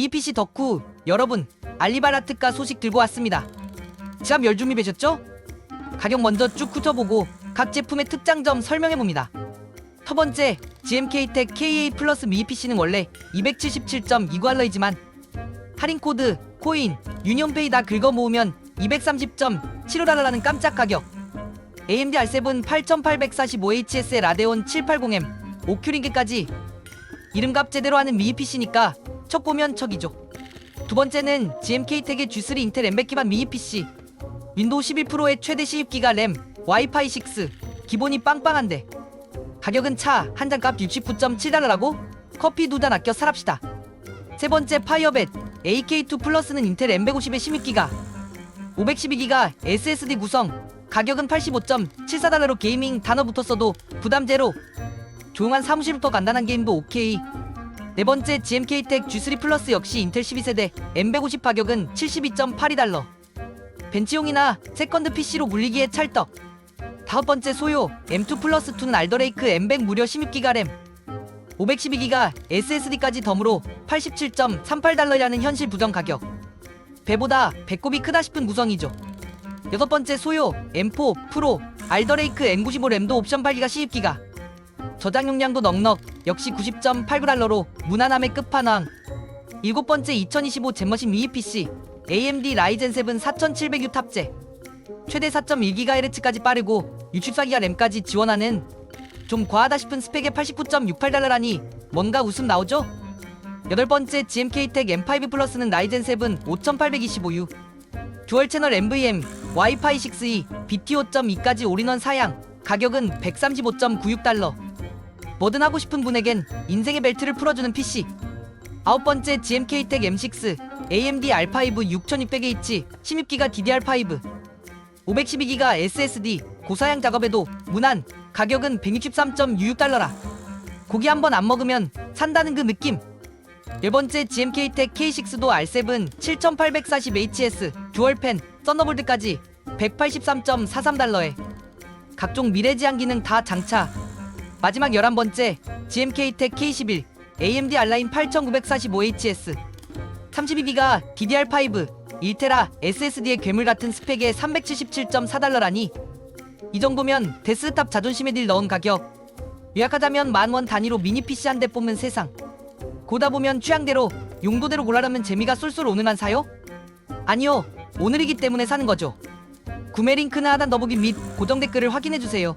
BPC 덕후 여러분 알리바라 특가 소식 들고 왔습니다. 지압 열 준비 되셨죠? 가격 먼저 쭉 훑어보고 각 제품의 특장점 설명해봅니다. 첫 번째 GMK텍 KA 플러스 미 PC는 원래 277.29달러이지만 할인 코드, 코인, 유니온페이 다 긁어 모으면 230.75달러라는 깜짝 가격. AMD R7 8845HS의 라데온 780M, 오큐링크까지 이름값 제대로 하는 미니 PC니까 척 보면 척이죠. 두 번째는 GMK텍의 G3 인텔 엠베 기반 미니 PC. 윈도우 11 프로의 최대 12기가 램, 와이파이 6, 기본이 빵빵한데 가격은 차 한 잔값 69.7달러라고? 커피 두 잔 아껴 살합시다. 세 번째 파이어벳 AK2 플러스는 인텔 M150의 16기가 512기가 SSD 구성 가격은 85.74달러로 게이밍 단어부터 써도 부담 제로 조용한 사무실부터 간단한 게임도 오케이 네 번째 GMK텍 G3 플러스 역시 인텔 12세대 M150 가격은 72.82달러. 벤치용이나 세컨드 PC로 물리기에 찰떡. 다섯 번째 소요 M2 플러스 2는 알더레이크 M100 무려 16기가 램. 512기가 SSD까지 덤으로 87.38달러라는 현실 부정 가격. 배보다 배꼽이 크다 싶은 구성이죠. 여섯 번째 소요 M4 프로 알더레이크 M95 램도 옵션 8기가 12기가 저장 용량도 넉넉. 역시 90.89달러로 무난함의 끝판왕. 일곱 번째 2025 젠머신 미니 PC AMD 라이젠 7 4700U 탑재. 최대 4.1GHz까지 빠르고 64기가 램까지 지원하는 좀 과하다 싶은 스펙의 89.68달러라니 뭔가 웃음 나오죠? 여덟 번째 GMK텍 M5 플러스는 라이젠 7 5825U 듀얼 채널 NVM, 와이파이 6E, BT 5.2까지 올인원 사양. 가격은 135.96달러 뭐든 하고 싶은 분에겐 인생의 벨트를 풀어주는 PC 아홉 번째 GMK텍 M6 AMD R5 6600H 16기가 DDR5 512기가 SSD 고사양 작업에도 무난 가격은 163.66달러라. 고기 한 번 안 먹으면 산다는 그 느낌. 열 번째 GMK텍 K6도 R7 7840HS 듀얼펜 썬더볼드까지 183.43달러에. 각종 미래지향 기능 다 장차 마지막 11번째 GMK텍 K11 AMD R9 8945HS 32기가 DDR5 1테라 SSD의 괴물 같은 스펙에 377.4달러라니. 이 정도면 데스탑 자존심에 딜 넣은 가격. 요약하자면 만원 단위로 미니 PC 한 대 뽑는 세상. 고다 보면 취향대로 용도대로 골라라면 재미가 쏠쏠 오는 한 사요? 아니요 오늘이기 때문에 사는 거죠. 구매 링크는 하단 더보기 및 고정 댓글을 확인해주세요